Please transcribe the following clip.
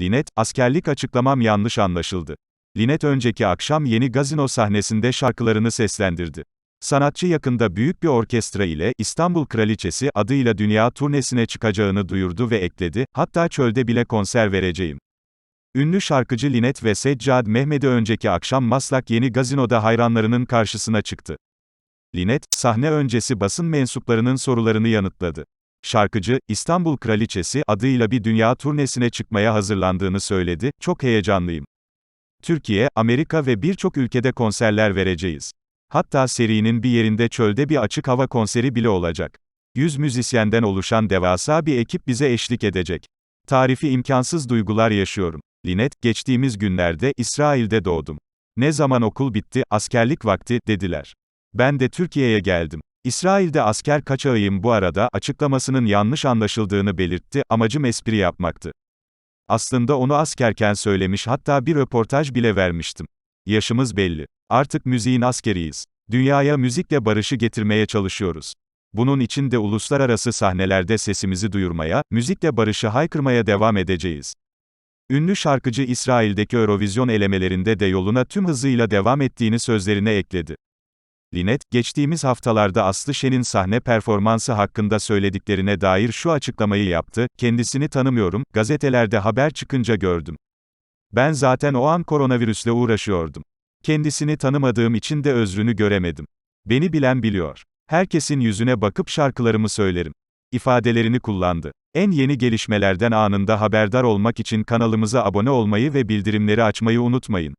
Linet, askerlik açıklamam yanlış anlaşıldı. Linet önceki akşam yeni gazino sahnesinde şarkılarını seslendirdi. Sanatçı yakında büyük bir orkestra ile İstanbul Kraliçesi adıyla dünya turnesine çıkacağını duyurdu ve ekledi, hatta çölde bile konser vereceğim. Ünlü şarkıcı Linet ve Seccad Mehmet'i önceki akşam Maslak Yeni Gazino'da hayranlarının karşısına çıktı. Linet, sahne öncesi basın mensuplarının sorularını yanıtladı. Şarkıcı, İstanbul Kraliçesi adıyla bir dünya turnesine çıkmaya hazırlandığını söyledi, çok heyecanlıyım. Türkiye, Amerika ve birçok ülkede konserler vereceğiz. Hatta serinin bir yerinde çölde bir açık hava konseri bile olacak. 100 müzisyenden oluşan devasa bir ekip bize eşlik edecek. Tarifi imkansız duygular yaşıyorum. Linet, geçtiğimiz günlerde İsrail'de doğdum. Ne zaman okul bitti, askerlik vakti, dediler. Ben de Türkiye'ye geldim. İsrail'de asker kaçağıyım bu arada, açıklamasının yanlış anlaşıldığını belirtti, amacım espri yapmaktı. Aslında onu askerken söylemiş hatta bir röportaj bile vermiştim. Yaşımız belli. Artık müziğin askeriyiz. Dünyaya müzikle barışı getirmeye çalışıyoruz. Bunun için de uluslararası sahnelerde sesimizi duyurmaya, müzikle barışı haykırmaya devam edeceğiz. Ünlü şarkıcı İsrail'deki Eurovision elemelerinde de yoluna tüm hızıyla devam ettiğini sözlerine ekledi. Linet, geçtiğimiz haftalarda Aslı Şen'in sahne performansı hakkında söylediklerine dair şu açıklamayı yaptı, kendisini tanımıyorum, gazetelerde haber çıkınca gördüm. Ben zaten o an koronavirüsle uğraşıyordum. Kendisini tanımadığım için de özrünü göremedim. Beni bilen biliyor. Herkesin yüzüne bakıp şarkılarımı söylerim. ifadelerini kullandı. En yeni gelişmelerden anında haberdar olmak için kanalımıza abone olmayı ve bildirimleri açmayı unutmayın.